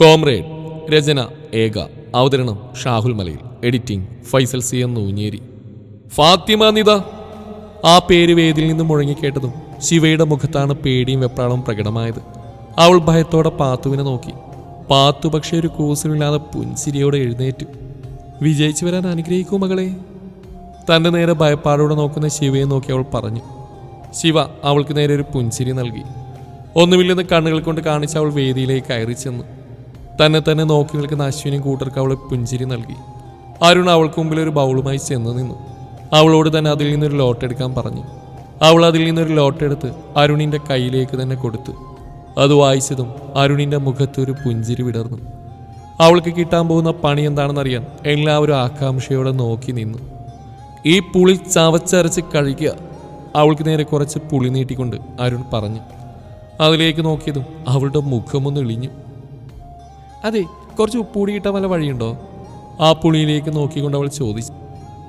Comrade രചന ഏക. അവതരണം ഷാഹുൽ മലയിൽ. എഡിറ്റിംഗ് ഫൈസൽ സി എന്ന് ഊഞ്ഞേരി ഫാത്തിമ നിത. ആ പേര് വേദിയിൽ നിന്ന് മുഴങ്ങിക്കേട്ടതും ശിവയുടെ മുഖത്താണ് പേടിയും വെപ്രാളവും പ്രകടമായത്. അവൾ ഭയത്തോടെ പാത്തുവിനെ നോക്കി. പാത്തു പക്ഷേ ഒരു കൂസലില്ലാതെ പുൻസിരിയോടെ എഴുന്നേറ്റു. വിജയിച്ചു വരാൻ അനുഗ്രഹിക്കൂ മകളെ. തന്റെ നേരെ ഭയപ്പാടോടെ നോക്കുന്ന ശിവയെ നോക്കി അവൾ പറഞ്ഞു. ശിവ അവൾക്ക് നേരെ ഒരു പുൻസിരി നൽകി. ഒന്നുമില്ലെന്ന് കണ്ണുകൾ കൊണ്ട് കാണിച്ച് അവൾ വേദിയിലേക്ക് കയറി ചെന്നു. തന്നെ തന്നെ നോക്കി നിൽക്കുന്ന അശ്വിനും കൂട്ടർക്ക് അവളെ പുഞ്ചിരി നൽകി. അരുൺ അവൾക്ക് മുമ്പിൽ ഒരു ബൗളുമായി ചെന്ന് നിന്നു. അവളോട് തന്നെ അതിൽ നിന്നൊരു ലോട്ട് എടുക്കാൻ പറഞ്ഞു. അവൾ അതിൽ നിന്നൊരു ലോട്ട് എടുത്ത് അരുണിന്റെ കയ്യിലേക്ക് തന്നെ കൊടുത്തു. അത് വായിച്ചതും അരുണിന്റെ മുഖത്ത് ഒരു പുഞ്ചിരി വിടർന്നു. അവൾക്ക് കിട്ടാൻ പോകുന്ന പണി എന്താണെന്നറിയാൻ എല്ലാവരും ആകാംക്ഷയോടെ നോക്കി നിന്നു. ഈ പുളി ചവച്ചരച്ച് കഴിക്കുക. അവൾക്ക് നേരെ കുറച്ച് പുളി നീട്ടിക്കൊണ്ട് അരുൺ പറഞ്ഞു. അതിലേക്ക് നോക്കിയതും അവളുടെ മുഖമൊന്ന് ഇളിഞ്ഞു. അതെ കുറച്ച് ഉപ്പുകൂടി കിട്ടാൻ വല്ല വഴിയുണ്ടോ? ആ പുളിയിലേക്ക് നോക്കിക്കൊണ്ട് അവൾ ചോദിച്ചു.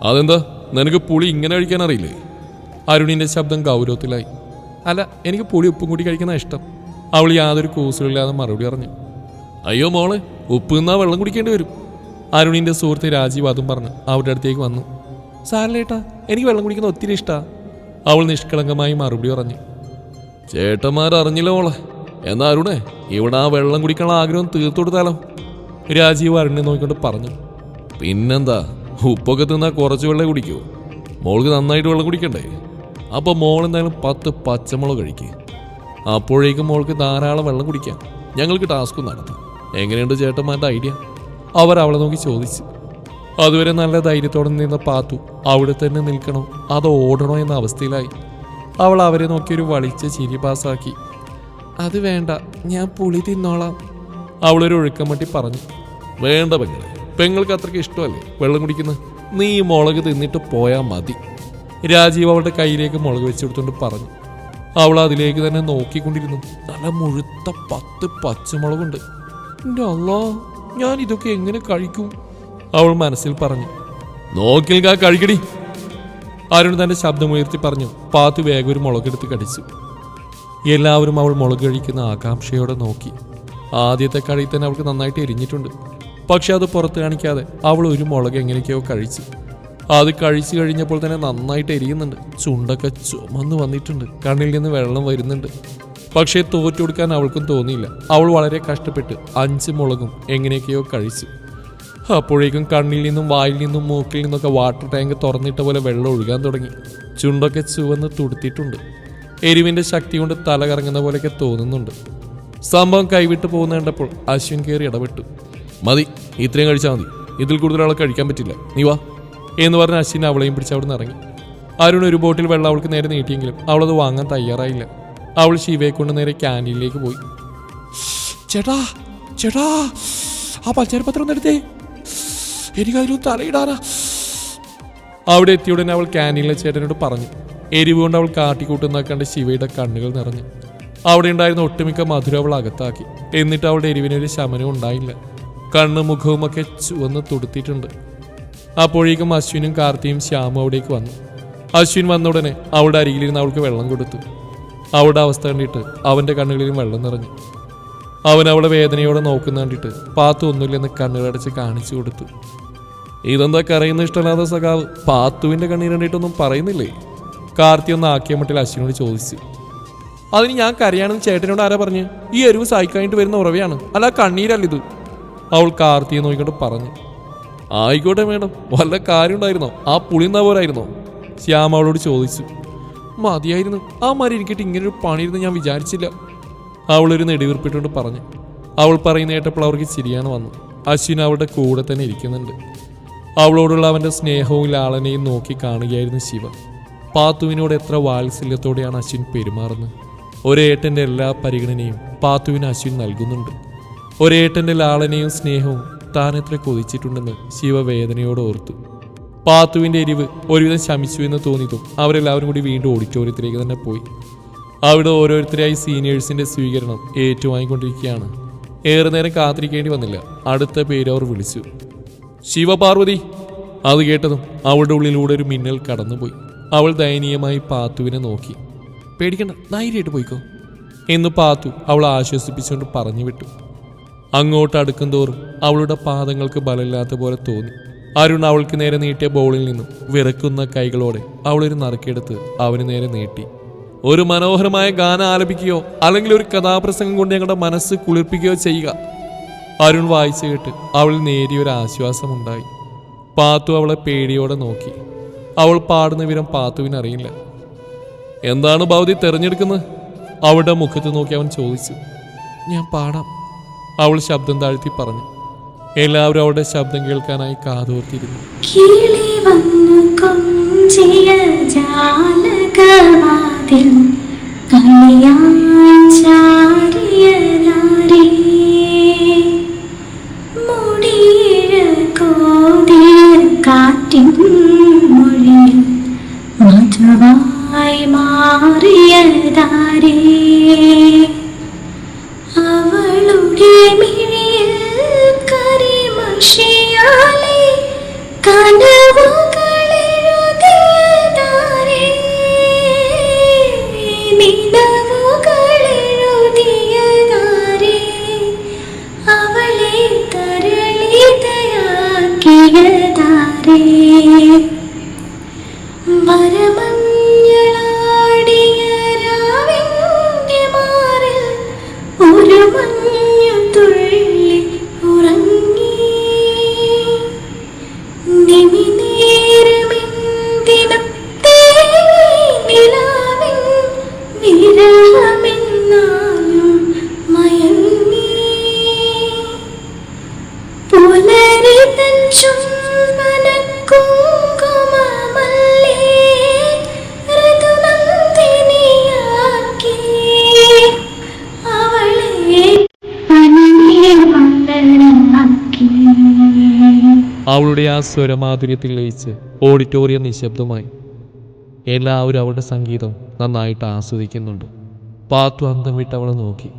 അതെന്താ? നിനക്ക് പുളി ഇങ്ങനെ കഴിക്കാൻ അറിയില്ലേ? അരുണിന്റെ ശബ്ദം ഗൗരവത്തിലായി. അല്ല എനിക്ക് പുളി ഉപ്പും കൂടി കഴിക്കുന്ന ഇഷ്ടം. അവൾ യാതൊരു കൂസലില്ലാതെ മറുപടി പറഞ്ഞു. അയ്യോ മോളെ ഉപ്പ് നിന്നാ വെള്ളം കുടിക്കേണ്ടി വരും. അരുണിന്റെ സുഹൃത്ത് രാജീവ് അതും പറഞ്ഞു. അവരുടെ അടുത്തേക്ക് വന്നു. സാരല്ലേട്ടാ എനിക്ക് വെള്ളം കുടിക്കുന്ന ഒത്തിരി ഇഷ്ടാ. അവൾ നിഷ്കളങ്കമായി മറുപടി പറഞ്ഞു. ചേട്ടന്മാർ അറിഞ്ഞില്ല മോളെ? എന്നാ അരുണേ ഇവിടെ ആ വെള്ളം കുടിക്കാനുള്ള ആഗ്രഹം തീർത്തു കൊടുത്താലോ? രാജീവ് അരുണിനെ നോക്കിക്കൊണ്ട് പറഞ്ഞു. പിന്നെന്താ ഉപ്പൊക്കെ തിന്നാൽ കുറച്ച് വെള്ളം കുടിക്കൂ. മോൾക്ക് നന്നായിട്ട് വെള്ളം കുടിക്കണ്ടേ? അപ്പോൾ മോൾ എന്തായാലും പത്ത് പച്ചമുളക് കഴിക്കുക അപ്പോഴേക്കും മോൾക്ക് ധാരാളം വെള്ളം കുടിക്കാം. ഞങ്ങൾക്ക് ടാസ്ക് നടത്താം. എങ്ങനെയുണ്ട് ചേട്ടന്മാരുടെ ഐഡിയ? അവർ അവളെ നോക്കി ചോദിച്ചു. അതുവരെ നല്ല ധൈര്യത്തോടെ നിന്ന പാത്തു അവിടെ തന്നെ നിൽക്കണോ അതോ ഓടണോ എന്ന അവസ്ഥയിലായി. അവൾ അവരെ നോക്കി ഒരു വളിച്ച ചിരി പാസാക്കി. അത് വേണ്ട ഞാൻ പുളി തിന്നോളാം. അവളൊരു ഒഴുക്കമട്ടി പറഞ്ഞു വേണ്ട പെങ്ങളെ പെങ്ങൾക്ക് അത്രയ്ക്ക് ഇഷ്ടമല്ലേ? വെള്ളം കുടിക്കുന്നത് നീ ഈ മുളക് തിന്നിട്ട് പോയാൽ മതി. രാജീവ് അവളുടെ കയ്യിലേക്ക് മുളക് വെച്ച് കൊടുത്തുകൊണ്ട് പറഞ്ഞു അവൾ അതിലേക്ക് തന്നെ നോക്കിക്കൊണ്ടിരുന്നു. നല്ല മുഴുത്ത പത്ത് പച്ചമുളകുണ്ട്. എന്റെ അല്ലാ ഞാൻ ഇതൊക്കെ എങ്ങനെ കഴിക്കും? അവൾ മനസ്സിൽ പറഞ്ഞു നോക്കിൽ കാ കഴിക്കടി. അരുൺ തന്റെ ശബ്ദമുയർത്തി പറഞ്ഞു പാത്തു വേഗം ഒരു മുളകെടുത്ത് കടിച്ചു. എല്ലാവരും അവൾ മുളക് കഴിക്കുന്ന ആകാംക്ഷയോടെ നോക്കി. ആദ്യത്തെ കഴി തന്നെ അവൾക്ക് നന്നായിട്ട് എരിഞ്ഞിട്ടുണ്ട്. പക്ഷെ അത് പുറത്ത് കാണിക്കാതെ അവൾ ഒരു മുളക് എങ്ങനെയൊക്കെയോ കഴിച്ചു. അത് കഴിച്ചു കഴിഞ്ഞപ്പോൾ തന്നെ നന്നായിട്ട് എരിയുന്നുണ്ട്. ചുണ്ടൊക്കെ ചുമന്ന് വന്നിട്ടുണ്ട്. കണ്ണിൽ നിന്ന് വെള്ളം വരുന്നുണ്ട്. പക്ഷേ തോറ്റു കൊടുക്കാൻ അവൾക്കും തോന്നിയില്ല. അവൾ വളരെ കഷ്ടപ്പെട്ട് അഞ്ച് മുളകും എങ്ങനെയൊക്കെയോ കഴിച്ചു. അപ്പോഴേക്കും കണ്ണിൽ നിന്നും വായിൽ നിന്നും മൂക്കിൽ നിന്നൊക്കെ വാട്ടർ ടാങ്ക് തുറന്നിട്ട പോലെ വെള്ളം ഒഴുകാൻ തുടങ്ങി. ചുണ്ടൊക്കെ ചുവന്ന് തുടുത്തിട്ടുണ്ട്. എരിവിന്റെ ശക്തി കൊണ്ട് തല കറങ്ങുന്ന പോലെയൊക്കെ തോന്നുന്നുണ്ട്. സംഭവം കൈവിട്ട് പോകുന്ന കണ്ടപ്പോൾ അശ്വിൻ കയറി ഇടപെട്ടു. മതി ഇത്രയും കഴിച്ചാൽ മതി. ഇതിൽ കൂടുതൽ ആളെ കഴിക്കാൻ പറ്റില്ല. നീ വാ. എന്ന് പറഞ്ഞ അശ്വിൻ അവളെയും പിടിച്ച് അവിടെ നിന്ന് ഇറങ്ങി. അരുൺ ഒരു ബോട്ടിൽ വെള്ളം അവൾക്ക് നേരെ നീട്ടിയെങ്കിലും അവളത് വാങ്ങാൻ തയ്യാറായില്ല. അവൾ ശിവയെ കൊണ്ട് നേരെ ക്യാന്റീനിലേക്ക് പോയി. ചേട്ടാ ചേട്ടാ ആ പഞ്ചാരപത്രം ഒന്ന് എടുത്തേ. എനിക്കതിലൊന്നും തലയിടാനാ. അവിടെ എത്തിയുടനെ അവൾ ക്യാന്റീനിലെ ചേട്ടനോട് പറഞ്ഞു. എരിവ് കൊണ്ട് അവൾ കാട്ടിക്കൂട്ടുന്ന കണ്ട് ശിവയുടെ കണ്ണുകൾ നിറഞ്ഞു. അവിടെ ഉണ്ടായിരുന്ന ഒട്ടുമിക്ക മധുര അവൾ അകത്താക്കി. എന്നിട്ട് അവളുടെ എരിവിനൊരു ശമനം ഉണ്ടായില്ല. കണ്ണും മുഖവും ഒക്കെ ചുവന്ന് തുടുത്തിട്ടുണ്ട്. അപ്പോഴേക്കും അശ്വിനും കാർത്തിയും ശ്യാമും അവിടേക്ക് വന്നു. അശ്വിൻ വന്ന ഉടനെ അവളുടെ അരികിലിരുന്ന് അവൾക്ക് വെള്ളം കൊടുത്തു. അവളുടെ അവസ്ഥ കണ്ടിട്ട് അവന്റെ കണ്ണുകളിലും വെള്ളം നിറഞ്ഞു. അവൻ അവളെ വേദനയോടെ നോക്കുന്ന കണ്ടിട്ട് പാത്തു ഒന്നുമില്ലെന്ന് കണ്ണുകളടച്ച് കാണിച്ചു കൊടുത്തു. ഇതെന്താ കരയുന്ന ഇഷ്ടമല്ലാത്ത സഖാവ്? പാത്തുവിന്റെ കണ്ണീർ കണ്ടിട്ടൊന്നും പറയുന്നില്ലേ? കാർത്തി ഒന്ന് ആക്കിയ മട്ടിൽ അശ്വിനോട് ചോദിച്ചു. അതിന് ഞാൻ കരയാണെന്ന് ചേട്ടനോട് ആരാ പറഞ്ഞു? ഈ എരിവ് സഹിക്കാനായിട്ട് വരുന്ന ഉറവയാണ്. അല്ല കണ്ണീരല്ല ഇത്? അവൾ കാർത്തിയെ നോക്കിക്കൊണ്ട് പറഞ്ഞു. ആയിക്കോട്ടെ മേഡം വല്ല കാര്യമുണ്ടായിരുന്നോ? ആ പുളിന്നാ പോരായിരുന്നോ? ശ്യാമ അവളോട് ചോദിച്ചു. മതിയായിരുന്നു. ആ മാതിരി എനിക്കിട്ട് ഇങ്ങനൊരു പണിയിരുന്ന് ഞാൻ വിചാരിച്ചില്ല. അവളൊരു നെടിവീർപ്പിട്ടുകൊണ്ട് പറഞ്ഞു. അവൾ പറയുന്ന കേട്ടപ്പോൾ അവർക്ക് ചിരിയാണ് വന്നു അശ്വിൻ അവളുടെ കൂടെ തന്നെ ഇരിക്കുന്നുണ്ട്. അവളോടുള്ള അവന്റെ സ്നേഹവും ലാളനയും നോക്കി കാണുകയായിരുന്നു ശിവ. പാത്തുവിനോട് എത്ര വാത്സല്യത്തോടെയാണ് അശ്വിൻ പെരുമാറുന്നത്? ഒരേട്ടന്റെ എല്ലാ പരിഗണനയും പാത്തുവിന് അശ്വിൻ നൽകുന്നുണ്ട്. ഒരേട്ടന്റെ ലാളനയും സ്നേഹവും താൻ എത്ര കൊതിച്ചിട്ടുണ്ടെന്ന് ശിവവേദനയോട് ഓർത്തു. പാത്തുവിന്റെ എരിവ് ഒരുവിധം ശമിച്ചു എന്ന് തോന്നിയതും അവരെല്ലാവരും കൂടി വീണ്ടും ഓഡിറ്റോറിയത്തിലേക്ക് തന്നെ പോയി. അവിടെ ഓരോരുത്തരായി സീനിയേഴ്സിന്റെ സ്വീകരണം ഏറ്റുവാങ്ങിക്കൊണ്ടിരിക്കുകയാണ്. ഏറെ നേരം കാത്തിരിക്കേണ്ടി വന്നില്ല. അടുത്ത പേര് അവർ വിളിച്ചു. ശിവപാർവതി! അത് കേട്ടതും അവളുടെ ഉള്ളിലൂടെ ഒരു മിന്നൽ കടന്നുപോയി. അവൾ ദയനീയമായി പാത്തുവിനെ നോക്കി. പേടിക്കണ്ട ധൈര്യമായിട്ട് പോയിക്കോ. എന്ന് പാത്തു അവൾ ആശ്വസിപ്പിച്ചുകൊണ്ട് പറഞ്ഞു വിട്ടു. അങ്ങോട്ട് അടുക്കും തോറും അവളുടെ പാദങ്ങൾക്ക് ബലമില്ലാത്ത പോലെ തോന്നി. അരുൺ അവൾക്ക് നേരെ നീട്ടിയ ബോളിൽ നിന്നും വിറക്കുന്ന കൈകളോടെ അവളൊരു നറുക്കെടുത്ത് അവന് നേരെ നീട്ടി. ഒരു മനോഹരമായ ഗാനം ആലപിക്കുകയോ അല്ലെങ്കിൽ ഒരു കഥാപ്രസംഗം കൊണ്ട് ഞങ്ങളുടെ മനസ്സ് കുളിർപ്പിക്കുകയോ ചെയ്യുക. അരുൺ വായിച്ചു കേട്ട് അവൾ നേരിയൊരു ആശ്വാസമുണ്ടായി. പാത്തു അവളെ പേടിയോടെ നോക്കി. അവൾ പാടുന്ന വിവരം പാത്തുവിനറിയില്ല എന്താണ് ഭൗതി തെരഞ്ഞെടുക്കുന്നത്? അവളുടെ മുഖത്ത് നോക്കി അവൻ ചോദിച്ചു. ഞാൻ പാടാം. അവൾ ശബ്ദം താഴ്ത്തി പറഞ്ഞു. എല്ലാവരും അവളുടെ ശബ്ദം കേൾക്കാനായി കാതോർത്തിരുന്നു. ചാലകവാതിൽ കളിയാൻ ചാരിയതാരേ മധുവായി മാറിയതാരേ. അവളുടെ ആ സ്വരമാധുര്യത്തിൽ ലയിച്ച് ഓഡിറ്റോറിയം നിശബ്ദമായി. എല്ലാവരും അവളുടെ സംഗീതം നന്നായിട്ട് ആസ്വദിക്കുന്നുണ്ട്. പാത്തു അന്തം വിട്ട് അവളെ നോക്കി.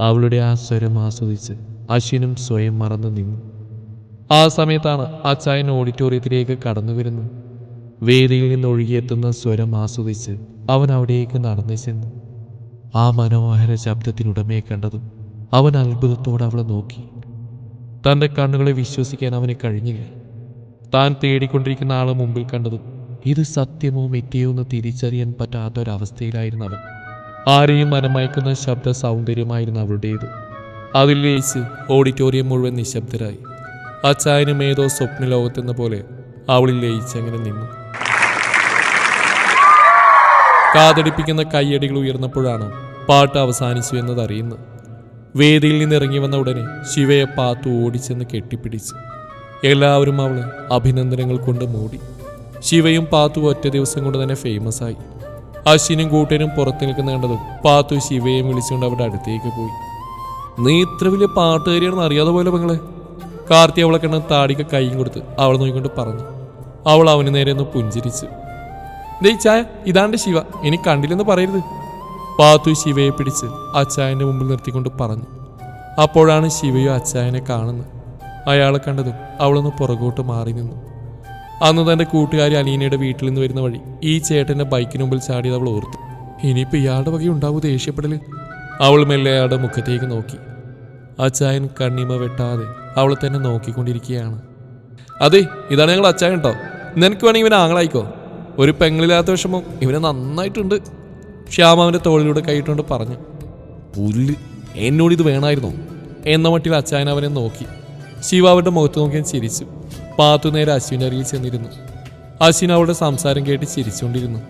അവളുടെ ആ സ്വരം ആസ്വദിച്ച് അശ്വിനും സ്വയം മറന്നു നിന്നു. ആ സമയത്താണ് അച്ചായൻ ഓഡിറ്റോറിയത്തിലേക്ക് കടന്നു വരുന്നത്. വേദിയിൽ നിന്ന് ഒഴുകിയെത്തുന്ന സ്വരം ആസ്വദിച്ച് അവൻ അവിടേക്ക് നടന്നു ചെന്നു. ആ മനോഹര ശബ്ദത്തിനുടമയെ കണ്ടതും അവൻ അത്ഭുതത്തോടെ അവളെ നോക്കി. തന്റെ കണ്ണുകളെ വിശ്വസിക്കാൻ അവന് കഴിഞ്ഞില്ല. താൻ തേടിക്കൊണ്ടിരിക്കുന്ന ആളെ മുമ്പിൽ കണ്ടതും ഇത് സത്യമോ മിഥ്യയോ എന്ന് തിരിച്ചറിയാൻ പറ്റാത്തൊരവസ്ഥയിലായിരുന്നു അവൻ. ആരെയും മനമയക്കുന്ന ശബ്ദ സൗന്ദര്യമായിരുന്നു അവളുടേത്. അതിൽ ലയിച്ച് ഓഡിറ്റോറിയം മുഴുവൻ നിശബ്ദരായി. അച്ചായനും ഏതോ സ്വപ്ന ലോകത്തെന്ന പോലെ അവളിൽ ലയിച്ചങ്ങനെ നിന്നു. കാതടിപ്പിക്കുന്ന കയ്യടികൾ ഉയർന്നപ്പോഴാണ് പാട്ട് അവസാനിച്ചു എന്നതറിയുന്നത്. വേദിയിൽ നിന്ന് ഇറങ്ങി വന്ന ഉടനെ ശിവയെ പാത്തു ഓടിച്ചെന്ന് കെട്ടിപ്പിടിച്ച് എല്ലാവരും അവളെ അഭിനന്ദനങ്ങൾ കൊണ്ട് മൂടി. ശിവയും പാത്തു ഒറ്റ ദിവസം കൊണ്ട് തന്നെ ഫേമസ് ആയി. അശ്വിനും കൂട്ടനും പുറത്തു നിൽക്കുന്ന കണ്ടതും പാത്തു ശിവയെയും വിളിച്ചുകൊണ്ട് അവിടെ അടുത്തേക്ക് പോയി. നീ ഇത്ര വലിയ പാട്ടുകാരിയാണെന്ന് അറിയാതെ പോലെ പെങ്ങളെ. കാർത്തി അവളെ കണ്ട താടിക്ക് കൈയും കൊടുത്ത് അവൾ നോക്കിക്കൊണ്ട് പറഞ്ഞു. അവൾ അവന് നേരെ ഒന്ന് പുഞ്ചിരിച്ചു ദേ ചായ ഇതാണ്ട് ശിവ ഇനി കണ്ടില്ലെന്ന് പറയരുത്. പാത്തു ശിവയെ പിടിച്ച് അച്ചായന്റെ മുമ്പിൽ നിർത്തിക്കൊണ്ട് പറഞ്ഞു അപ്പോഴാണ് ശിവയും അച്ചായനെ കാണുന്നത്. അയാളെ കണ്ടതും അവളൊന്ന് പുറകോട്ട് മാറി നിന്നു. അന്ന് തന്റെ കൂട്ടുകാരി അലീനയുടെ വീട്ടിൽ നിന്ന് വരുന്ന വഴി ഈ ചേട്ടന്റെ ബൈക്കിന് മുമ്പിൽ ചാടിയത് അവൾ ഓർത്തു. ഇനിയിപ്പോൾ ഇയാളുടെ വകയും ഉണ്ടാവൂ ദേഷ്യപ്പെടൽ അവൾ മെല്ലെ അയാളുടെ മുഖത്തേക്ക് നോക്കി. അച്ചായൻ കണ്ണിമ വെട്ടാതെ അവളെ തന്നെ നോക്കിക്കൊണ്ടിരിക്കുകയാണ്. അതെ ഇതാണ് ഞങ്ങൾ അച്ചായൻ കേട്ടോ നിനക്ക് വേണമെങ്കിൽ ഇവനെ ആങ്ങളായിക്കോ. ഒരു പെങ്ങളില്ലാത്ത വിഷമം ഇവനെ നന്നായിട്ടുണ്ട്. അവന്റെ തോളിലൂടെ കൈയിട്ടുകൊണ്ട് പറഞ്ഞു പുല്ല് എന്നോട് ഇത് വേണമായിരുന്നു എന്ന മട്ടിൽ അച്ചായൻ അവനെ നോക്കി. ശിവ അവരുടെ മുഖത്ത് നോക്കി ചിരിച്ചു. പാത്തു നേരെ അശ്വിന്റെ അരികിൽ ചെന്നിരുന്നു. അശ്വിൻ അവളുടെ സംസാരം കേട്ട് ചിരിച്ചുകൊണ്ടിരുന്നു.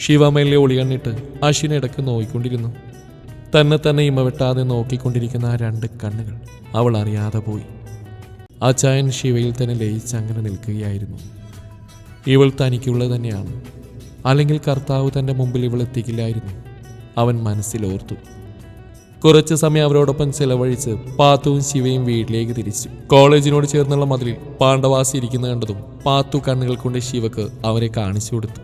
ശിവ മെല്ലെ ഒളികണ്ണിട്ട് അശ്വിൻ ഇടയ്ക്ക് നോക്കിക്കൊണ്ടിരുന്നു. തന്നെ തന്നെ ഇമ വെട്ടാതെ നോക്കിക്കൊണ്ടിരിക്കുന്ന ആ രണ്ട് കണ്ണുകൾ അവൾ അറിയാതെ പോയി. അച്ചായൻ ശിവയിൽ തന്നെ ലയിച്ച് അങ്ങനെ നിൽക്കുകയായിരുന്നു. ഇവൾ തനിക്കുള്ളത് തന്നെയാണ്. അല്ലെങ്കിൽ കർത്താവ് തന്റെ മുമ്പിൽ ഇവളെത്തിക്കില്ലായിരുന്നു അവൻ മനസ്സിലോർത്തു. കുറച്ച് സമയം അവരോടൊപ്പം ചെലവഴിച്ച് പാത്തുവും ശിവയും വീട്ടിലേക്ക് തിരിച്ചു. കോളേജിനോട് ചേർന്നുള്ള മതിലിൽ പാണ്ഡവാസി ഇരിക്കുന്ന കണ്ടതും പാത്തു കണ്ണുകൾ കൊണ്ട് ശിവക്ക് അവരെ കാണിച്ചു കൊടുത്തു.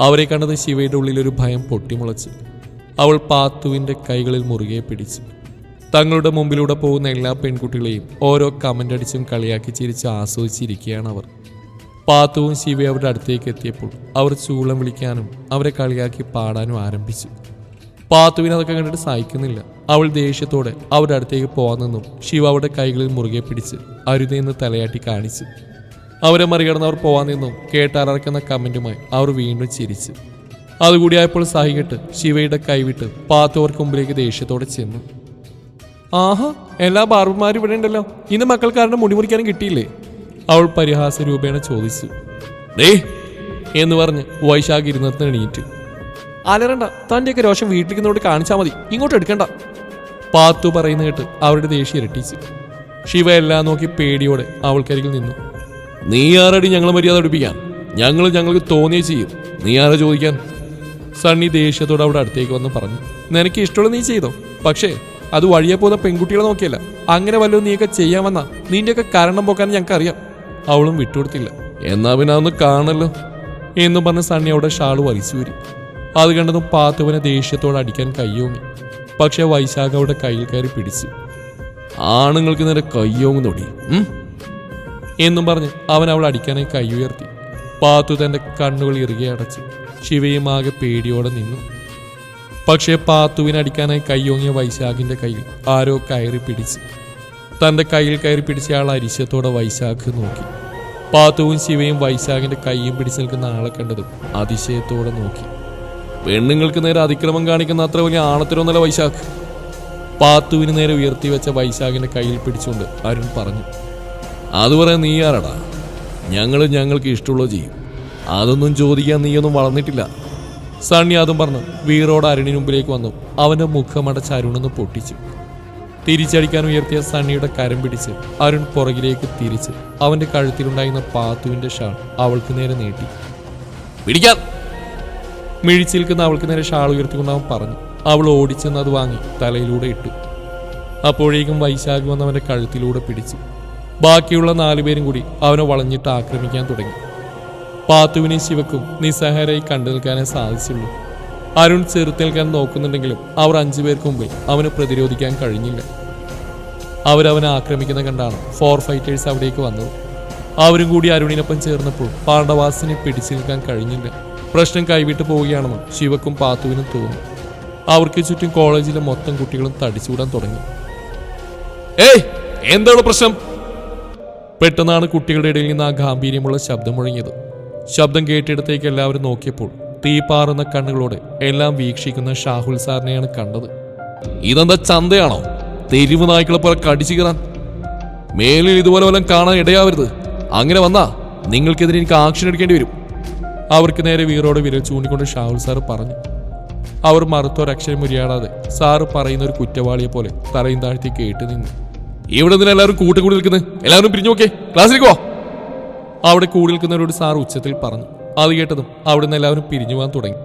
അവരെ കണ്ടത് ശിവയുടെ ഉള്ളിൽ ഒരു ഭയം പൊട്ടിമുളച്ചു. അവൾ പാത്തുവിന്റെ കൈകളിൽ മുറുകെ പിടിച്ചു. തങ്ങളുടെ മുമ്പിലൂടെ പോകുന്ന എല്ലാ പെൺകുട്ടികളെയും ഓരോ കമന്റ് അടിച്ചും കളിയാക്കി ചിരിച്ച് ആസ്വദിച്ചിരിക്കുകയാണ് അവർ. പാത്തുവും ശിവ അവരുടെ അടുത്തേക്ക് എത്തിയപ്പോൾ അവർ ചൂളം വിളിക്കാനും അവരെ കളിയാക്കി പാടാനും ആരംഭിച്ചു. പാത്തുവിന് അതൊക്കെ കണ്ടിട്ട് സഹിക്കുന്നില്ല. അവൾ ദേഷ്യത്തോടെ അവരുടെ അടുത്തേക്ക് പോകാൻ നിന്നും. ശിവ അവരുടെ കൈകളിൽ മുറുകെ പിടിച്ച് അരുതെന്ന് തലയാട്ടി കാണിച്ചു. അവരെ മറികടന്ന് അവർ പോകാൻ നിന്നും. കേട്ടാറക്കുന്ന കമന്റുമായി അവർ വീണ്ടും ചിരിച്ചു. അതുകൂടിയായപ്പോൾ സഹികെട്ട് ശിവയുടെ കൈവിട്ട് പാത്തവർക്ക് മുമ്പിലേക്ക് ദേഷ്യത്തോടെ ചെന്നു. ആഹാ എല്ലാ ബാർബർമാരും ഇവിടെ ഉണ്ടല്ലോ. ഇന്ന് മക്കൾക്കാരുടെ മുടി മുറിക്കാനും കിട്ടിയില്ലേ? അവൾ പരിഹാസ രൂപേണ ചോദിച്ചു എന്ന് പറഞ്ഞ് വൈശാഖ് ഇരുന്നത്തിന് എണീറ്റ്. അലറണ്ട തന്റെയൊക്കെ രോഷം വീട്ടിലിരിക്കുന്നതോട് കാണിച്ചാൽ മതി. ഇങ്ങോട്ട് എടുക്കണ്ട. പാത്തു പറയുന്ന കേട്ട് അവരുടെ ദേഷ്യം ഇരട്ടിച്ചു. ശിവ എല്ലാം നോക്കി പേടിയോടെ അവൾക്കരികിൽ നിന്നു. നീ ആരടി ഞങ്ങളെ മര്യാദ പഠിപ്പിക്കാൻ ഞങ്ങൾ ഞങ്ങൾക്ക് തോന്നിയേ ചെയ്യും. നീ ആരാ ചോദിക്കാൻ? സണ്ണി ദേഷ്യത്തോടെ അവിടെ അടുത്തേക്ക് വന്ന് പറഞ്ഞു. നിനക്ക് ഇഷ്ടമുള്ള നീ ചെയ്തോ? പക്ഷേ അത് വഴിയെ പോകുന്ന പെൺകുട്ടികളെ നോക്കിയല്ല. അങ്ങനെ വല്ലതും നീയൊക്കെ ചെയ്യാൻ വന്ന നിന്റെയൊക്കെ കാരണം പോക്കാൻ ഞങ്ങൾക്ക് അറിയാം അവളും വിട്ടുകൊടുത്തില്ല. എന്നാ പിന്നെ അതൊന്ന് കാണല്ലോ. എന്നും പറഞ്ഞ സണ്ണി അവിടെ ഷാൾ വലിച്ചൂരി അത് കണ്ടതും പാത്തുവിനെ ദേഷ്യത്തോടെ അടിക്കാൻ കയ്യോങ്ങി പക്ഷെ വൈശാഖ അവിടെ കയ്യിൽ കയറി പിടിച്ചു. ആണുങ്ങൾക്ക് നേരെ കയ്യോങ് തൊടി എന്നും പറഞ്ഞ് അവൻ അവൾ അടിക്കാനായി കൈ ഉയർത്തി. പാത്തു തന്റെ കണ്ണുകൾ ഇറുകെ അടച്ചു. ശിവയും ആകെ പേടിയോടെ നിന്നു. പക്ഷേ പാത്തുവിനെ അടിക്കാനായി കൈയോങ്ങിയ വൈശാഖിന്റെ കയ്യിൽ ആരോ കയറി പിടിച്ചു. തന്റെ കയ്യിൽ കയറി പിടിച്ച ആൾ അരിശത്തോടെ വൈശാഖ് നോക്കി. പാത്തുവും ശിവയും വൈശാഖിന്റെ കൈയും പിടിച്ചു നിൽക്കുന്ന ആളെ കണ്ടതും അതിശയത്തോടെ നോക്കി. പെണ്ണുങ്ങൾക്ക് നേരെ അതിക്രമം കാണിക്കുന്ന അത്ര വലിയ ആണത്തിനൊന്നല്ല വൈശാഖ്. പാത്തുവിന് നേരെ ഉയർത്തി വെച്ച വൈശാഖിന്റെ കയ്യിൽ പിടിച്ചുകൊണ്ട് അരുൺ പറഞ്ഞു അത് പറയാൻ നീ ആരാടാ? ഞങ്ങൾ ഞങ്ങൾക്ക് ഇഷ്ടമുള്ളത് ചെയ്യും. അതൊന്നും ചോദിക്കാൻ നീയൊന്നും വളർന്നിട്ടില്ല. സണ്ണി അതും പറഞ്ഞു വീറോട് അരുണിന് മുമ്പിലേക്ക് വന്നു. അവന്റെ മുഖമടച്ച് അരുണൊന്ന് പൊട്ടിച്ചു. തിരിച്ചടിക്കാൻ ഉയർത്തിയ സണ്ണിയുടെ കരം പിടിച്ച് അരുൺ പുറകിലേക്ക് തിരിച്ച് അവന്റെ കഴുത്തിലുണ്ടായിരുന്ന പാത്തുവിന്റെ ഷാൾ അവൾക്ക് നേരെ നീട്ടി. പിടിക്കാൻ മിഴിച്ചു നിൽക്കുന്ന അവൾക്ക് നേരെ ഷാൾ ഉയർത്തിക്കൊണ്ട് അവൻ പറഞ്ഞു. അവൾ ഓടിച്ചെന്ന് അത് വാങ്ങി തലയിലൂടെ ഇട്ടു. അപ്പോഴേക്കും വൈശാഖ് വന്ന് അവന്റെ കഴുത്തിലൂടെ പിടിച്ചു. ബാക്കിയുള്ള നാലുപേരും കൂടി അവനെ വളഞ്ഞിട്ട് ആക്രമിക്കാൻ തുടങ്ങി. പാത്തുവിനെ ശിവക്കും നിസ്സഹാരായി കണ്ടു നിൽക്കാനേ സാധിച്ചുള്ളൂ. അരുൺ ചെറുത്തേൽക്കാൻ നോക്കുന്നുണ്ടെങ്കിലും അവർ അഞ്ചു പേർക്ക് മുമ്പിൽ അവന് പ്രതിരോധിക്കാൻ കഴിഞ്ഞില്ല. അവരവനെ ആക്രമിക്കുന്ന കണ്ടാണ് ഫോർ ഫൈറ്റേഴ്സ് അവിടേക്ക് വന്നത്. അവരും കൂടി അരുണിനൊപ്പം ചേർന്നപ്പോൾ പാണ്ഡവാസിനെ പിടിച്ചു നിൽക്കാൻ കഴിഞ്ഞില്ല. പ്രശ്നം കൈവിട്ട് പോവുകയാണെന്ന് ശിവക്കും പാത്തുവിനും തോന്നി. അവർക്ക് ചുറ്റും കോളേജിലെ മൊത്തം കുട്ടികളും തടിച്ചുവിടാൻ തുടങ്ങി. ഏയ് എന്താണ് പ്രശ്നം? പെട്ടെന്നാണ് കുട്ടികളുടെ ഇടയിൽ നിന്ന് ആ ഗാംഭീര്യമുള്ള ശബ്ദം മുഴങ്ങിയത്. ശബ്ദം കേട്ടിടത്തേക്ക് എല്ലാവരും നോക്കിയപ്പോൾ തീപാറുന്ന കണ്ണുകളോടെ എല്ലാം വീക്ഷിക്കുന്ന ഷാഹുൽ സാറിനെയാണ് കണ്ടത്. ഇതെന്താ ചന്തയാണോ? തെരുവ് നായ്ക്കളെ പോലെ കടിച്ചു കയറാൻ മേലിൽ ഇതുപോലെ വല്ലതും കാണാൻ ഇടയാവരുത്. അങ്ങനെ വന്നാ നിങ്ങൾക്കെതിരെ എനിക്ക് ആക്ഷൻ എടുക്കേണ്ടി വരും. അവർക്ക് നേരെ വീറോടെ വിരൽ ചൂണ്ടിക്കൊണ്ട് ഷാഹുൽ സാർ പറഞ്ഞു. അവർ മറുത്തൊരക്ഷരം മുരിയാടാതെ സാറ് പറയുന്ന ഒരു കുറ്റവാളിയെ പോലെ തലയും താഴ്ത്തി കേട്ട് നിന്നു. ഇവിടെ നിന്ന് എല്ലാവരും കൂട്ടുകൂടി നിൽക്കുന്നത് എല്ലാവരും പിരിഞ്ഞു നോക്കേ ക്ലാസ്സിലേക്ക് പോ അവിടെ കൂടി നിൽക്കുന്നവരോട് സാർ ഉച്ചത്തിൽ പറഞ്ഞു. അത് കേട്ടതും അവിടെ നിന്ന് എല്ലാവരും പിരിഞ്ഞു പോകാൻ തുടങ്ങി.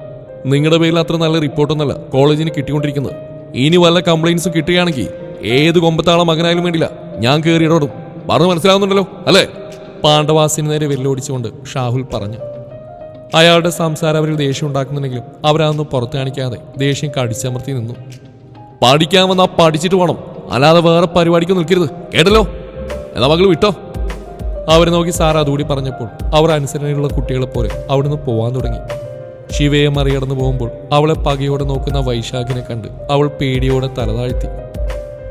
നിങ്ങളുടെ പേരിൽ അത്ര നല്ല റിപ്പോർട്ടൊന്നല്ല കോളേജിന് കിട്ടിക്കൊണ്ടിരിക്കുന്നത്. ഇനി വല്ല കംപ്ലൈൻസും കിട്ടുകയാണെങ്കിൽ ഏത് കൊമ്പത്താളം മകനായാലും വേണ്ടില്ല. ഞാൻ കയറി ഇടപെടും. പറഞ്ഞു മനസ്സിലാവുന്നുണ്ടല്ലോ അല്ലേ? പാണ്ഡവാസിന് നേരെ വെല്ലോടിച്ചുകൊണ്ട് ഷാഹുൽ പറഞ്ഞു. അയാളുടെ സംസാരം അവരിൽ ദേഷ്യം ഉണ്ടാക്കുന്നുണ്ടെങ്കിലും അവരാന്ന് പുറത്തു കാണിക്കാതെ ദേഷ്യം കടിച്ചമർത്തി നിന്നു. പഠിക്കാൻ വന്നാൽ പഠിച്ചിട്ട് വേണം അല്ലാതെ വേറെ പരിപാടിക്ക് നിൽക്കരുത്. കേട്ടല്ലോ? എന്നാ മകൾ വിട്ടോ? അവരെ നോക്കി സാർ അതുകൂടി പറഞ്ഞപ്പോൾ അവർ അനുസരണയുള്ള കുട്ടികളെ പോലെ അവിടുന്ന് പോവാൻ തുടങ്ങി. ശിവയെ മറികടന്നു പോകുമ്പോൾ അവളെ പകയോടെ നോക്കുന്ന വൈശാഖിനെ കണ്ട് അവൾ പേടിയോടെ തലതാഴ്ത്തി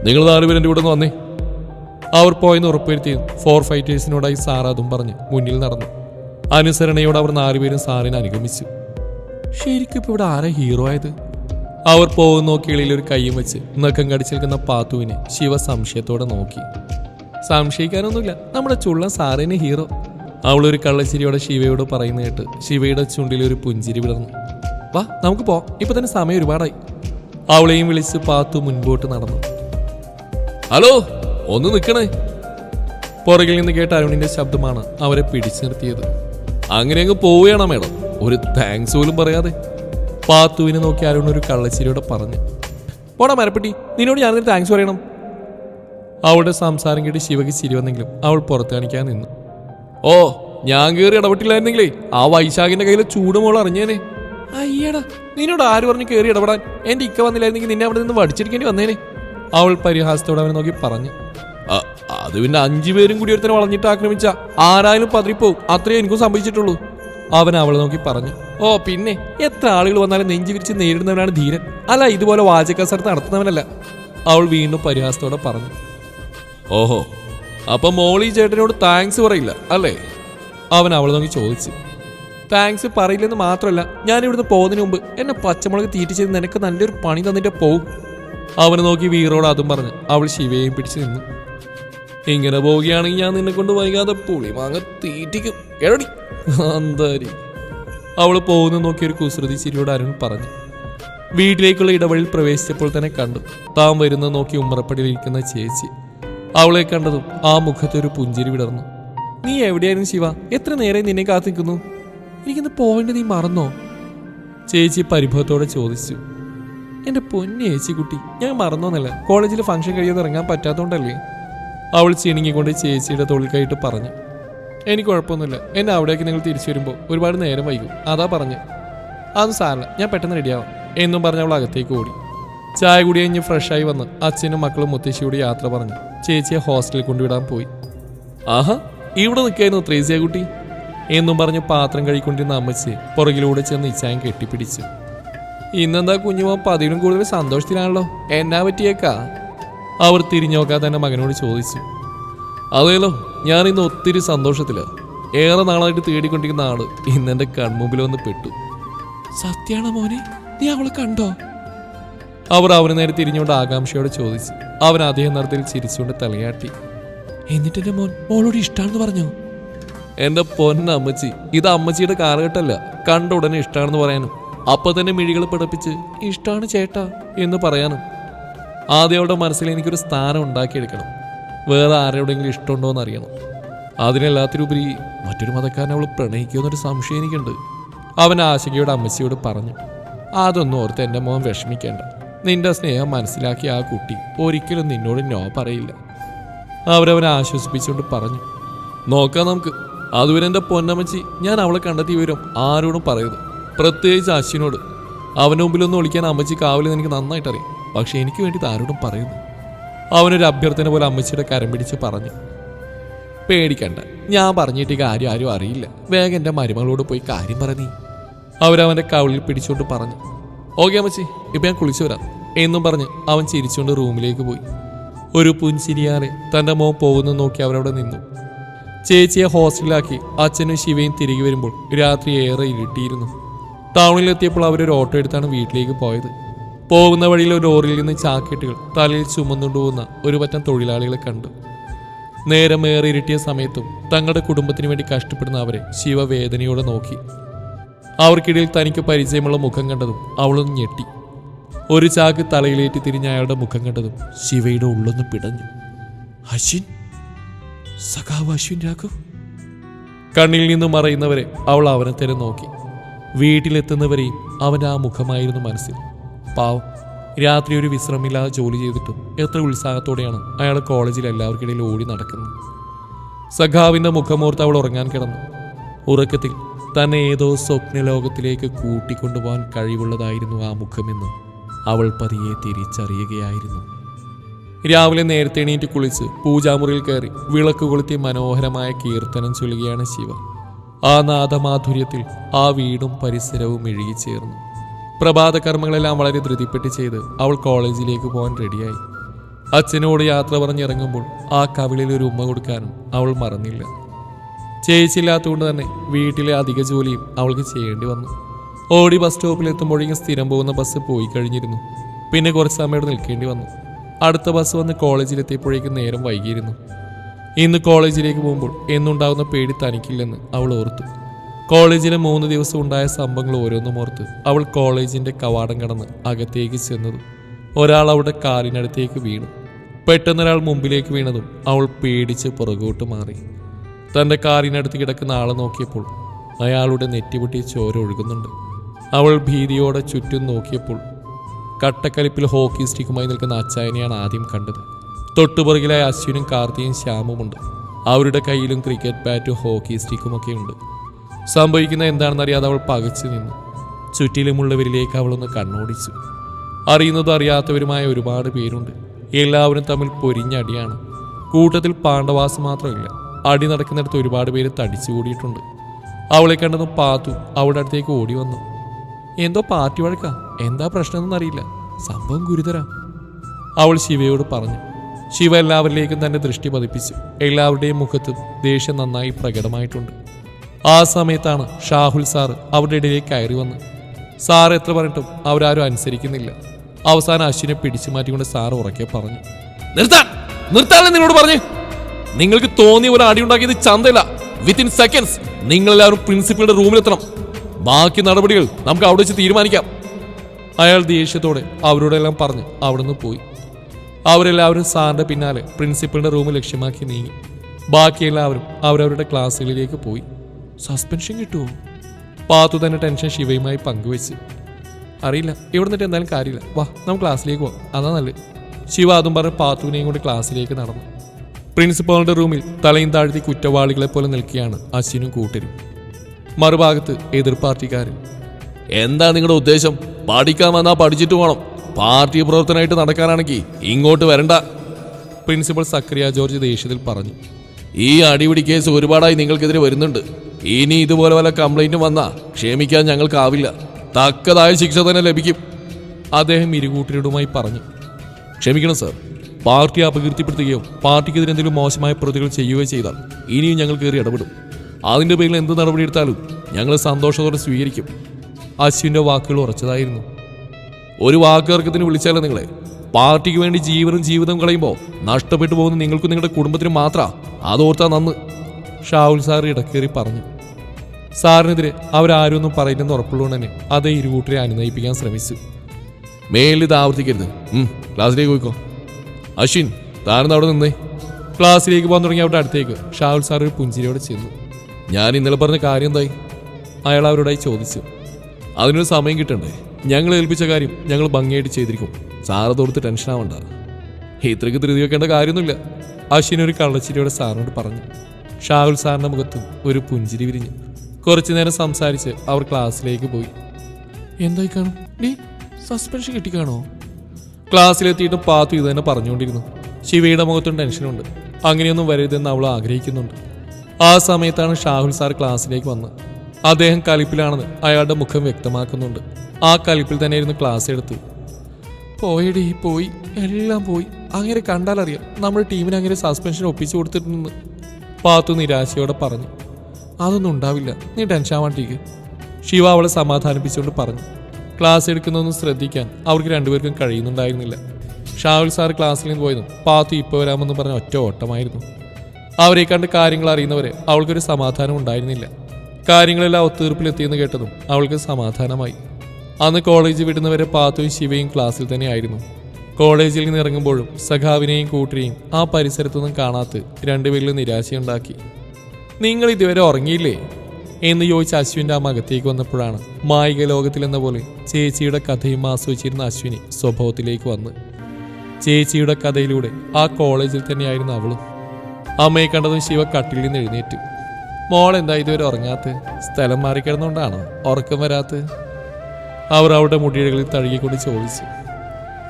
നിങ്ങൾ നാലുപേരും കൂടെ ഒന്ന് വന്നേ. അവർ പോയെന്ന് ഉറപ്പുവരുത്തി ഫോർ ഫൈറ്റേഴ്സിനോടായി സാർ അതും പറഞ്ഞ് മുന്നിൽ നടന്നു. അനുസരണയോട് അവർ നാലുപേരും സാറിനെ അനുഗമിച്ചു. ശരിക്കും ഇവിടെ ആരാ ഹീറോ ആയത്? അവർ പോകുന്ന നോക്കികളിൽ ഒരു കൈയും വെച്ച് നഖം കടിച്ചേൽക്കുന്ന പാത്തുവിനെ ശിവ സംശയത്തോടെ നോക്കി. സംശയിക്കാനൊന്നുമില്ല. നമ്മുടെ ചുള്ള സാറിന് ഹീറോ. അവളൊരു കള്ളച്ചിരിയോടെ ശിവയോട് പറയുന്ന കേട്ട് ശിവയുടെ ചുണ്ടിൽ ഒരു പുഞ്ചിരി വിടർന്നു. വാ നമുക്ക് പോ ഇപ്പൊ തന്നെ സമയം ഒരുപാടായി. അവളെയും വിളിച്ച് പാത്തു മുൻപോട്ട് നടന്നു. ഹലോ ഒന്ന് നിൽക്കണേ പുറകിൽ നിന്ന് കേട്ട അരുണിന്റെ ശബ്ദമാണ് അവരെ പിടിച്ചു നിർത്തിയത്. അങ്ങനെ അങ്ങ് പോവുകയാണോ മേഡം. ഒരു താങ്ക്സ് പോലും പറയാതെ. പാത്തുവിനെ നോക്കി അരുൺ ഒരു കള്ളച്ചിരിയോടെ പറഞ്ഞു. പോടാ മരപ്പെട്ടി നിന്നോട് ഞാനൊരു താങ്ക്സ് പറയണം. അവളുടെ സംസാരം കേട്ട് ശിവയ്ക്ക് ചിരി വന്നെങ്കിലും അവൾ പുറത്ത് കാണിക്കാൻ നിന്നു. ഓ ഞാൻ കയറി ഇടപെട്ടില്ലായിരുന്നെങ്കിലേ ആ വൈശാഖിന്റെ കയ്യിലെ ചൂടുമോൾ അറിഞ്ഞേനെ. അയ്യടാ നിന്നോട് ആര് പറഞ്ഞു കയറി ഇടപെടാൻ? എന്റെ ഇക്ക വന്നില്ലായിരുന്നെങ്കിൽ നിന്നെ അവിടെ നിന്ന് വടിച്ചിരിക്കേണ്ടി വന്നേനെ. അവൾ പരിഹാസത്തോടെ അവനെ നോക്കി പറഞ്ഞു. "അ- അത് പിന്നെ അഞ്ചു പേരും കൂടി ഒരുത്തനെ വളഞ്ഞിട്ട് ആക്രമിച്ച ആരായാലും പതിരിപ്പോ അത്രേ എനിക്കും സംഭവിച്ചിട്ടുള്ളൂ. അവൻ അവളെ നോക്കി പറഞ്ഞു. ഓ പിന്നെ എത്ര ആളുകൾ വന്നാലും നെഞ്ചി വിരിച്ച് നേരിടുന്നവനാണ് ധീരൻ. അല്ല ഇതുപോലെ വാചകസരത്ത് നടത്തുന്നവനല്ല. അവൾ വീണ്ടും പരിഹാസത്തോടെ പറഞ്ഞു. ഓഹോ അപ്പൊ മോളി ചേട്ടനോട് താങ്ക്സ് പറയില്ല അല്ലേ? അവൻ അവളെ നോക്കി ചോദിച്ചു. താങ്ക്സ് പറയില്ലെന്ന് മാത്രമല്ല ഞാൻ ഇവിടുന്ന് പോകുന്നതിന് മുമ്പ് എന്നെ പച്ചമുളക് തീറ്റിച്ചത് നിനക്ക് നല്ലൊരു പണി തന്നിട്ട് പോകും അവനെ നോക്കി വീറോട് അതും പറഞ്ഞ് അവൾ ശിവയെയും പിടിച്ചു നിന്നു. ഇങ്ങനെ പോവുകയാണെങ്കിൽ ഞാൻ നിന്നെ കൊണ്ട് വൈകാതെ പുളി മാങ്ങ തീറ്റിക്കും. എടടി. അന്താരി. അവൾ പോകുന്ന നോക്കി ഒരു കുസൃതി ചിരിയോട് അരുൺ പറഞ്ഞു. വീട്ടിലേക്കുള്ള ഇടവഴിയിൽ പ്രവേശിച്ചപ്പോൾ തന്നെ കണ്ടു. താൻ വരുന്നത് നോക്കി ഉമ്മറപ്പടിയിലിരിക്കുന്ന ചേച്ചി. അവളെ കണ്ടതും ആ മുഖത്തൊരു പുഞ്ചിരി വിടർന്നു. നീ എവിടെയായിരുന്നു ശിവ? എത്ര നേരം നിന്നെ കാത്തിക്കുന്നു എനിക്കിന്ന് പോകേണ്ടത് നീ മറന്നോ? ചേച്ചി പരിഭവത്തോടെ ചോദിച്ചു. എന്റെ പൊന്നു ചേച്ചി കുട്ടി ഞാൻ മറന്നോന്നല്ല. കോളേജിൽ ഫംഗ്ഷൻ കഴിയാതെ ഇറങ്ങാൻ പറ്റാത്തോണ്ടല്ലേ? അവൾ ചിണുങ്ങിക്കൊണ്ട് ചേച്ചിയുടെ തൊഴിൽക്കായിട്ട് പറഞ്ഞു. എനിക്ക് കുഴപ്പമൊന്നുമില്ല. എന്നെ അവിടേക്ക് നിങ്ങൾ തിരിച്ചു വരുമ്പോൾ ഒരുപാട് നേരം വൈകും. അതാ പറഞ്ഞു. അതൊന്നും സാറിന് ഞാൻ പെട്ടെന്ന് റെഡിയാവാം എന്നും പറഞ്ഞ് അവൾ അകത്തേക്ക് ഓടി. ചായ കൂടി കഴിഞ്ഞ് ഫ്രഷായി വന്ന് അച്ഛനും മക്കളും മുത്തശ്ശിയോട് യാത്ര പറഞ്ഞു. ചേച്ചിയെ ഹോസ്റ്റലിൽ കൊണ്ടുവിടാൻ പോയി. ആഹാ ഇവിടെ നിൽക്കായിരുന്നു ത്രേസ്യ കുട്ടി എന്നും പറഞ്ഞ് പാത്രം കഴിക്കൊണ്ടിരുന്ന അമ്മച്ചി പുറകിലൂടെ ചെന്ന് ഇച്ചായം കെട്ടിപ്പിടിച്ചു. ഇന്നെന്താ കുഞ്ഞുമോ പതിവിലും കൂടുതൽ സന്തോഷത്തിലാണല്ലോ. എന്നാ പറ്റിയേക്കാ? അവർ തിരിഞ്ഞോക്കാൻ തന്നെ മകനോട് ചോദിച്ചു. അതേലോ ഞാൻ ഇന്ന് ഒത്തിരി സന്തോഷത്തില. ഏറെ നാളായിട്ട് തേടിക്കൊണ്ടിരിക്കുന്ന ആൾ ഇന്നെന്റെ കൺമുമ്പിൽ വന്ന് പെട്ടു. സത്യാണോ മോനെ? നീ അവളെ കണ്ടോ? അവർ അവന് നേരെ തിരിഞ്ഞുകൊണ്ട് ആകാംക്ഷയോടെ ചോദിച്ചു. അവൻ അതേ നിറത്തിൽ ചിരിച്ചുകൊണ്ട് തലയാട്ടി. എന്നിട്ട് എന്റെ മോൻ? മോളോട് ഇഷ്ടാണെന്ന് പറഞ്ഞു. എന്റെ പൊന്നമ്മച്ചി ഇത് അമ്മച്ചിയുടെ കാലഘട്ടമല്ല. കണ്ട ഉടനെ ഇഷ്ടാണെന്ന് പറയാനും. അപ്പൊ തന്നെ മിഴികൾ പിടപ്പിച്ച് ഇഷ്ടാണ് ചേട്ടാ എന്ന് പറയാനും. ആദ്യം അവളുടെ മനസ്സിൽ എനിക്കൊരു സ്ഥാനം ഉണ്ടാക്കിയെടുക്കണം. വേറെ ആരോടെങ്കിലും ഇഷ്ടമുണ്ടോ എന്ന് അറിയണം അതിനെല്ലാത്തിനുപരി മറ്റൊരു മതക്കാരനെ അവൾ പ്രണയിക്കുമെന്നൊരു സംശയം എനിക്കുണ്ട്. അവൻ ആശങ്കയോട് അമ്മച്ചിയോട് പറഞ്ഞു. അതൊന്നും ഓർത്ത് എന്റെ മോൻ വിഷമിക്കേണ്ട. നിന്റെ സ്നേഹം മനസ്സിലാക്കിയ ആ കുട്ടി ഒരിക്കലും നിന്നോട് നോ പറയില്ല. അവരവനെ ആശ്വസിപ്പിച്ചുകൊണ്ട് പറഞ്ഞു നോക്കാം നമുക്ക്. അതുവരെ എന്റെ പൊന്നമ്മച്ചി ഞാൻ അവളെ കണ്ടെത്തിയ വിവരം ആരോടും പറയരുത്. പ്രത്യേകിച്ച് അശ്വിനോട്. അവന്റെ മുമ്പിലൊന്നും ഒളിക്കാൻ അമ്മച്ചി കാവലെന്ന് എനിക്ക് നന്നായിട്ട് അറിയാം പക്ഷെ എനിക്ക് വേണ്ടി ആരോടും പറയുന്നു അവനൊരു അഭ്യർത്ഥന പോലെ അമ്മച്ചിയുടെ കരം പിടിച്ച് പറഞ്ഞു പേടിക്കണ്ട. ഞാൻ പറഞ്ഞിട്ട് ഈ കാര്യം ആരും അറിയില്ല. വേഗം എന്റെ മരുമകളോട് പോയി കാര്യം പറഞ്ഞു അവരവന്റെ കവിളിൽ പിടിച്ചുകൊണ്ട് പറഞ്ഞു ഓക്കെ അമ്മച്ചി. ഇപ്പം ഞാൻ കുളിച്ചു വരാം. എന്നും പറഞ്ഞ് അവൻ ചിരിച്ചുകൊണ്ട് റൂമിലേക്ക് പോയി. ഒരു പുൻചിരിയാറെ തന്റെ മോൻ പോകുന്നു നോക്കി അവരവിടെ നിന്നു. ചേച്ചിയെ ഹോസ്റ്റലിലാക്കി അച്ഛനും ശിവയും തിരികെ വരുമ്പോൾ രാത്രി ഏറെ ഇരുട്ടിയിരുന്നു. ടൗണിലെത്തിയപ്പോൾ അവരൊരു ഓട്ടോ എടുത്താണ് വീട്ടിലേക്ക് പോയത്. പോകുന്ന വഴിയിൽ ഒരു ഓറിൽ നിന്ന് ചാക്കറ്റുകൾ തലയിൽ ചുമന്നുകൊണ്ട് പോകുന്ന ഒരു പറ്റം തൊഴിലാളികളെ കണ്ടു. നേരമേറെ ഇരുട്ടിയ സമയത്തും തങ്ങളുടെ കുടുംബത്തിന് വേണ്ടി കഷ്ടപ്പെടുന്ന അവരെ ശിവ വേദനയോടെ നോക്കി. അവർക്കിടയിൽ തനിക്ക് പരിചയമുള്ള മുഖം കണ്ടതും അവളൊന്ന് ഞെട്ടി. ഒരു ചാക്ക് തലയിലേറ്റി തിരിഞ്ഞ അയാളുടെ മുഖം കണ്ടതും ശിവയുടെ ഉള്ളൊന്ന് പിടഞ്ഞു. അശ്വിൻ സഖാവ് അശ്വിൻ രാഘവ്? കണ്ണിൽ നിന്ന് മറയുന്നവരെ അവൾ അവനെ തന്നെ നോക്കി. വീട്ടിലെത്തുന്നവരെയും അവന്റെ ആ മുഖമായിരുന്നു മനസ്സിൽ. പാവം രാത്രി ഒരു വിശ്രമില്ലാതെ ജോലി ചെയ്തിട്ടും എത്ര ഉത്സാഹത്തോടെയാണ് അയാൾ കോളേജിൽ എല്ലാവർക്കിടയിൽ ഓടി നടക്കുന്നത്. സഖാവിന്റെ മുഖമോർത്ത് അവൾ ഉറങ്ങാൻ കിടന്നു. ഉറക്കത്തിൽ തന്നെ ഏതോ സ്വപ്നലോകത്തിലേക്ക് കൂട്ടിക്കൊണ്ടുപോകാൻ കഴിവുള്ളതായിരുന്നു ആ മുഖമെന്ന് അവൾ പതിയെ തിരിച്ചറിയുകയായിരുന്നു. രാവിലെ നേരത്തെ എണീറ്റ് കുളിച്ച് പൂജാമുറിയിൽ കയറി വിളക്ക് കൊളുത്തി മനോഹരമായ കീർത്തനം ചൊല്ലുകയാണ് ശിവ. ആ നാദമാധുര്യത്തിൽ ആ വീടും പരിസരവും ഇഴുകിച്ചേർന്നു പ്രഭാത കർമ്മങ്ങളെല്ലാം വളരെ ധൃതിപ്പെട്ട് ചെയ്ത് അവൾ കോളേജിലേക്ക് പോകാൻ റെഡിയായി. അച്ഛനോട് യാത്ര പറഞ്ഞിറങ്ങുമ്പോൾ ആ കവിളിൽ ഒരു ഉമ്മ കൊടുക്കാനും അവൾ മറന്നില്ല. ചേച്ചിയില്ലാത്തതുകൊണ്ട് തന്നെ വീട്ടിലെ അധിക ജോലിയും അവൾക്ക് ചെയ്യേണ്ടി വന്നു. ഓടി ബസ് സ്റ്റോപ്പിൽ എത്തുമ്പോഴേക്കും സ്ഥിരം പോകുന്ന ബസ് പോയി കഴിഞ്ഞിരുന്നു. പിന്നെ കുറച്ച് സമയം നിൽക്കേണ്ടി വന്നു. അടുത്ത ബസ് വന്ന് കോളേജിലെത്തിയപ്പോഴേക്കും നേരം വൈകിയിരുന്നു. ഇന്ന് കോളേജിലേക്ക് പോകുമ്പോൾ എന്നുണ്ടാകുന്ന പേടി തനിക്കില്ലെന്ന് അവൾ ഓർത്തു. കോളേജിലെ മൂന്ന് ദിവസം ഉണ്ടായ സംഭവങ്ങൾ ഓരോന്നും ഓർത്ത് അവൾ കോളേജിന്റെ കവാടം കടന്ന് അകത്തേക്ക് ചെന്നതും ഒരാൾ അവളുടെ കാലിനടുത്തേക്ക് വീണു. പെട്ടെന്നൊരാൾ മുമ്പിലേക്ക് വീണതും അവൾ പേടിച്ച് പുറകോട്ട് മാറി. തന്റെ കാറിനടുത്ത് കിടക്കുന്ന ആളെ നോക്കിയപ്പോൾ അയാളുടെ നെറ്റിപൊട്ടി ചോര ഒഴുകുന്നുണ്ട്. അവൾ ഭീതിയോടെ ചുറ്റും നോക്കിയപ്പോൾ കട്ടക്കലിപ്പിൽ ഹോക്കി സ്റ്റിക്കുമായി നിൽക്കുന്ന അച്ചായനെയാണ് ആദ്യം കണ്ടത്. തൊട്ടുപുറകിലായി അശ്വിനും കാർത്തിയും ശ്യാമുമുണ്ട്. അവരുടെ കയ്യിലും ക്രിക്കറ്റ് ബാറ്റും ഹോക്കി സ്റ്റിക്കുമൊക്കെ ഉണ്ട്. സംഭവിക്കുന്ന എന്താണെന്നറിയാതെ അവൾ പകച്ചു നിന്നു. ചുറ്റിലുമുള്ളവരിലേക്ക് അവളൊന്ന് കണ്ണോടിച്ചു. അറിയുന്നത് അറിയാത്തവരുമായ ഒരുപാട് പേരുണ്ട്. എല്ലാവരും തമ്മിൽ പൊരിഞ്ഞടിയാണ് കൂട്ടത്തിൽ പാണ്ഡവാസ് മാത്രമില്ല. അടി നടക്കുന്നിടത്ത് ഒരുപാട് പേര് തടിച്ചു കൂടിയിട്ടുണ്ട്. അവളെ കണ്ടതും പാത്തു അവളുടെ അടുത്തേക്ക് ഓടി വന്നു. എന്തോ പാർട്ടി വഴക്കാ? എന്താ പ്രശ്നമെന്നൊന്നും അറിയില്ല. സംഭവം ഗുരുതര. അവൾ ശിവയോട് പറഞ്ഞു. ശിവ എല്ലാവരിലേക്കും തന്റെ ദൃഷ്ടി പതിപ്പിച്ചു. എല്ലാവരുടെയും മുഖത്തും ദേഷ്യം നന്നായി പ്രകടമായിട്ടുണ്ട്. ആ സമയത്താണ് ഷാഹുൽ സാർ അവരുടെ ഇടയിലേക്ക് കയറി വന്ന്. സാർ എത്ര പറഞ്ഞിട്ടും അവരാരും അനുസരിക്കുന്നില്ല. അവസാനം അശ്വിനെ പിടിച്ചു മാറ്റിക്കൊണ്ട് സാർ ഉറക്കെ പറഞ്ഞു. നിർത്താൻ! നിർത്താനല്ലേ നിന്നോട് പറഞ്ഞു നിങ്ങൾക്ക് തോന്നിയ പോലെ അടിയുണ്ടാക്കിയത് ചന്തയില്ല വിത്തിൻ സെക്കൻഡ്സ് നിങ്ങളെല്ലാവരും പ്രിൻസിപ്പളുടെ റൂമിലെത്തണം ബാക്കി നടപടികൾ നമുക്ക് അവിടെ വെച്ച് തീരുമാനിക്കാം. അയാൾ ദേഷ്യത്തോടെ അവരോടെല്ലാം പറഞ്ഞ് അവിടുന്ന് പോയി. അവരെല്ലാവരും സാറിന്റെ പിന്നാലെ പ്രിൻസിപ്പളിന്റെ റൂം ലക്ഷ്യമാക്കി നീങ്ങി. ബാക്കി എല്ലാവരും അവരവരുടെ ക്ലാസ്സുകളിലേക്ക് പോയി. സസ്പെൻഷൻ കിട്ടുമോ പാത്തു തന്നെ ടെൻഷൻ ശിവയുമായി പങ്കുവെച്ച്. അറിയില്ല ഇവിടെ നിന്നിട്ട് എന്തായാലും കാര്യമില്ല. വാ നമുക്ക് ക്ലാസ്സിലേക്ക് പോവാം. അതാ നല്ലത്. ശിവ അതും പറഞ്ഞ് പാത്തുവിനെയും കൊണ്ട് ക്ലാസ്സിലേക്ക് നടന്നു. പ്രിൻസിപ്പാളിന്റെ റൂമിൽ തലയും താഴ്ത്തി കുറ്റവാളികളെ പോലെ നിൽക്കുകയാണ് അശ്വിനും കൂട്ടരും. മറുഭാഗത്ത് എതിർ പാർട്ടിക്കാരൻ. എന്താ നിങ്ങളുടെ ഉദ്ദേശം? പഠിക്കാൻ വന്നാ പഠിച്ചിട്ട് വേണം പാർട്ടി പ്രവർത്തനമായിട്ട് നടക്കാനാണെങ്കിൽ ഇങ്ങോട്ട് വരണ്ട. പ്രിൻസിപ്പൽ സക്രിയ ജോർജ് ദേഷ്യത്തിൽ പറഞ്ഞു. ഈ അടിപിടി കേസ് ഒരുപാടായി നിങ്ങൾക്കെതിരെ വരുന്നുണ്ട്. ഇനി ഇതുപോലെ വല്ല കംപ്ലൈന്റും വന്നാ ക്ഷമിക്കാൻ ഞങ്ങൾക്കാവില്ല. തക്കതായ ശിക്ഷ തന്നെ ലഭിക്കും. അദ്ദേഹം ഇരുകൂട്ടരുമായി പറഞ്ഞു. ക്ഷമിക്കണം സാർ. പാർട്ടി അപകീർത്തിപ്പെടുത്തുകയോ പാർട്ടിക്കെതിരെ എന്തെങ്കിലും മോശമായ പ്രതികൾ ചെയ്യുകയോ ചെയ്താൽ ഇനിയും ഞങ്ങൾ കയറി ഇടപെടും. അതിന്റെ പേരിൽ എന്ത് നടപടിയെടുത്താലും ഞങ്ങൾ സന്തോഷത്തോടെ സ്വീകരിക്കും. അശ്വിന്റെ വാക്കുകൾ ഉറച്ചതായിരുന്നു. ഒരു വാക്കുകർക്കത്തിന് വിളിച്ചാലോ നിങ്ങളെ പാർട്ടിക്ക് വേണ്ടി ജീവനും ജീവിതം കളയുമ്പോൾ നഷ്ടപ്പെട്ടു പോകുന്ന നിങ്ങൾക്കും നിങ്ങളുടെ കുടുംബത്തിനും മാത്ര അതോർത്താ നന്ന് ഷാവുൽ സാർ ഇടക്കേറി പറഞ്ഞു. സാറിനെതിരെ അവരാരും ഒന്നും പറയില്ലെന്ന് ഉറപ്പുള്ളതുകൊണ്ട് തന്നെ അതേ ഇരുകൂട്ടരെ അനുനയിപ്പിക്കാൻ ശ്രമിച്ചു. മേലിത് ആവർത്തിക്കരുത്. ക്ലാസ്സിലേക്ക് പോയിക്കോ. അശ്വിൻ താനെന്ന് അവിടെ നിന്നേ? ക്ലാസ്സിലേക്ക് പോകാൻ തുടങ്ങി അവിടെ അടുത്തേക്ക്. ഷാഹുൽ സാർ ഒരു പുഞ്ചിരിയോടെ ചെന്നു. ഞാൻ ഇന്നലെ പറഞ്ഞ കാര്യം എന്തായി? അയാൾ അവരോടായി ചോദിച്ചു. അതിനൊരു സമയം കിട്ടണ്ടേ? ഞങ്ങൾ ഏൽപ്പിച്ച കാര്യം ഞങ്ങൾ ഭംഗിയായിട്ട് ചെയ്തിരിക്കും. സാറ് തോർത്ത് ടെൻഷൻ ആവണ്ട. ഇത്രയ്ക്ക് ധൃതി വെക്കേണ്ട കാര്യമൊന്നുമില്ല. അശ്വിൻ ഒരു കള്ളച്ചിരിയോടെ സാറിനോട് പറഞ്ഞു. ഷാഹുൽ സാറിന്റെ മുഖത്തും ഒരു പുഞ്ചിരി വിരിഞ്ഞു. കുറച്ചു നേരം സംസാരിച്ച് അവർ ക്ലാസ്സിലേക്ക് പോയി. എന്തായി കാണും? D suspension കിട്ടിക്കാണോ? ക്ലാസ്സിലെത്തിയിട്ട് പാത്തു ഇത് തന്നെ പറഞ്ഞുകൊണ്ടിരുന്നു. ശിവയുടെ മുഖത്തും ടെൻഷനുണ്ട് അങ്ങനെയൊന്നും വരരുതെന്ന് അവൾ ആഗ്രഹിക്കുന്നുണ്ട്. ആ സമയത്താണ് ഷാഹുൽ സാർ ക്ലാസ്സിലേക്ക് വന്നത്. അദ്ദേഹം കലിപ്പിലാണെന്ന് അയാളുടെ മുഖം വ്യക്തമാക്കുന്നുണ്ട്. ആ കലിപ്പിൽ തന്നെ ഇരുന്ന് ക്ലാസ് എടുത്തു. പോയടി പോയി. എല്ലാം പോയി. അങ്ങനെ കണ്ടാലറിയാം. നമ്മുടെ ടീമിന് അങ്ങനെ സസ്പെൻഷൻ ഒപ്പിച്ചു കൊടുത്തിട്ടുണ്ടെന്ന്. പാത്തു നിരാശയോടെ പറഞ്ഞു. അതൊന്നും ഉണ്ടാവില്ല. നീ ടെൻഷൻ ആവാണ്ടിരിക്കുക ശിവ അവളെ സമാധാനിപ്പിച്ചുകൊണ്ട് പറഞ്ഞു. ക്ലാസ് എടുക്കുന്നതൊന്നും ശ്രദ്ധിക്കാൻ അവർക്ക് രണ്ടുപേർക്കും കഴിയുന്നുണ്ടായിരുന്നില്ല. ഷാവുൽ സാർ ക്ലാസ്സിൽ നിന്ന് പോയതും പാത്തു ഇപ്പോൾ വരാമെന്ന് പറഞ്ഞ ഒറ്റ ഓട്ടമായിരുന്നു. അവരെ കണ്ട് കാര്യങ്ങൾ അറിയുന്നവരെ അവൾക്കൊരു സമാധാനം ഉണ്ടായിരുന്നില്ല. കാര്യങ്ങളെല്ലാം ഒത്തീർപ്പിലെത്തിയെന്ന് കേട്ടതും അവൾക്ക് സമാധാനമായി. അന്ന് കോളേജ് വിടുന്നവരെ പാത്തുവും ശിവയും ക്ലാസ്സിൽ തന്നെയായിരുന്നു. കോളേജിൽ നിന്ന് ഇറങ്ങുമ്പോഴും സഖാവിനെയും കൂട്ടരെയും ആ പരിസരത്തൊന്നും കാണാത്ത രണ്ടുപേരിലും നിരാശയുണ്ടാക്കി. നിങ്ങൾ ഇതുവരെ ഉറങ്ങിയില്ലേ? എന്ന് ചോദിച്ച അശ്വിന്റെ ആ മകത്തേക്ക് വന്നപ്പോഴാണ് മായിക ലോകത്തിലെന്ന പോലെ ചേച്ചിയുടെ കഥയും ആസ്വദിച്ചിരുന്ന അശ്വിനി സ്വഭാവത്തിലേക്ക് വന്ന്. ചേച്ചിയുടെ കഥയിലൂടെ ആ കോളേജിൽ തന്നെയായിരുന്നു അവളും. അമ്മയെ കണ്ടതും ശിവ കട്ടിൽ നിന്ന് എഴുന്നേറ്റ്. മോൾ എന്താ ഇതുവരെ ഉറങ്ങാത്ത സ്ഥലം മാറിക്കിടന്നുകൊണ്ടാണോ ഉറക്കം വരാത്ത അവർ അവരുടെ മുടിയിഴകളിൽ തഴുകിക്കൊണ്ട് ചോദിച്ചു.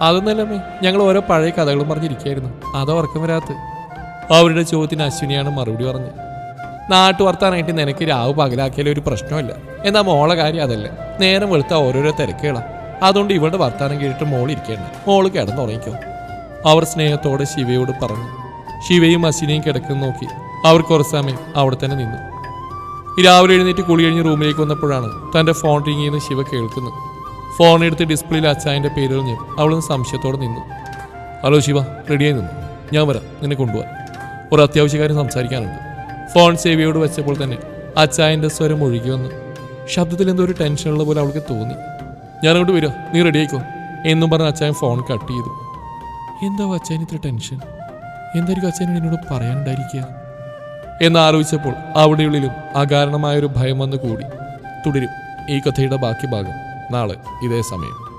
അതൊന്നല്ലമ്മേ ഞങ്ങൾ ഓരോ പഴയ കഥകളും പറഞ്ഞിരിക്കുകയായിരുന്നു. അതോ ഉറക്കം വരാത്ത അവരുടെ ചോദ്യത്തിന് അശ്വിനിയാണ് മറുപടി പറഞ്ഞത്. നാട്ടു വർത്താനായിട്ട് നിനക്ക് രാവ് പകലാക്കിയാലും ഒരു പ്രശ്നമില്ല എന്നാ മോളെ കാര്യം അതല്ല. നേരം വെളുത്ത ഓരോരോ തിരക്കുകളാ. അതുകൊണ്ട് ഇവളുടെ വർത്താനം കേട്ടിട്ട് മോൾ ഇരിക്കേണ്ട. മോൾ കിടന്നുറങ്ങിക്കോ. അവർ സ്നേഹത്തോടെ ശിവയോട് പറഞ്ഞു. ശിവയും അശ്വിനിയും കിടക്കുന്ന നോക്കി. അവർ കുറച്ച് സമയം അവിടെ തന്നെ നിന്നു. രാവിലെ എഴുന്നേറ്റ് കുളി കഴിഞ്ഞ് റൂമിലേക്ക് വന്നപ്പോഴാണ് തന്റെ ഫോൺ റിങ് ചെയ്യുന്ന ശിവ കേൾക്കുന്നത്. ഫോൺ എടുത്ത് ഡിസ്പ്ലേയിൽ അച്ചായന്റെ പേര് എറിഞ്ഞ് അവളൊന്ന് സംശയത്തോടെ നിന്നു. ഹലോ ശിവ റെഡിയായി നിന്നു? ഞാൻ വരാം. നിന്നെ കൊണ്ടുപോകാൻ ഒരു അത്യാവശ്യ കാര്യം സംസാരിക്കാനുണ്ട്. ഫോൺ സേവിയോട് വെച്ചപ്പോൾ തന്നെ അച്ചായന്റെ സ്വരം ഒഴുകി വന്നു. ശബ്ദത്തിൽ എന്തോ ഒരു ടെൻഷനുള്ള പോലെ അവൾക്ക് തോന്നി. ഞാൻ ഞാനങ്ങോട്ട് വരുമോ നീ റെഡി ആയിക്കോ? എന്നും പറഞ്ഞ് അച്ചായൻ ഫോൺ കട്ട് ചെയ്തു. എന്താ അച്ചായൻ ഇത്ര ടെൻഷൻ എന്തായിരിക്കും അച്ചായനോട് എന്നോട് പറയാനുണ്ടായിരിക്കുക എന്നാലോചിച്ചപ്പോൾ അവിടെയുള്ളിലും അകാരണമായൊരു ഭയം വന്നു കൂടി. തുടരും ഈ കഥയുടെ ബാക്കി ഭാഗം നാളെ ഇതേ സമയം.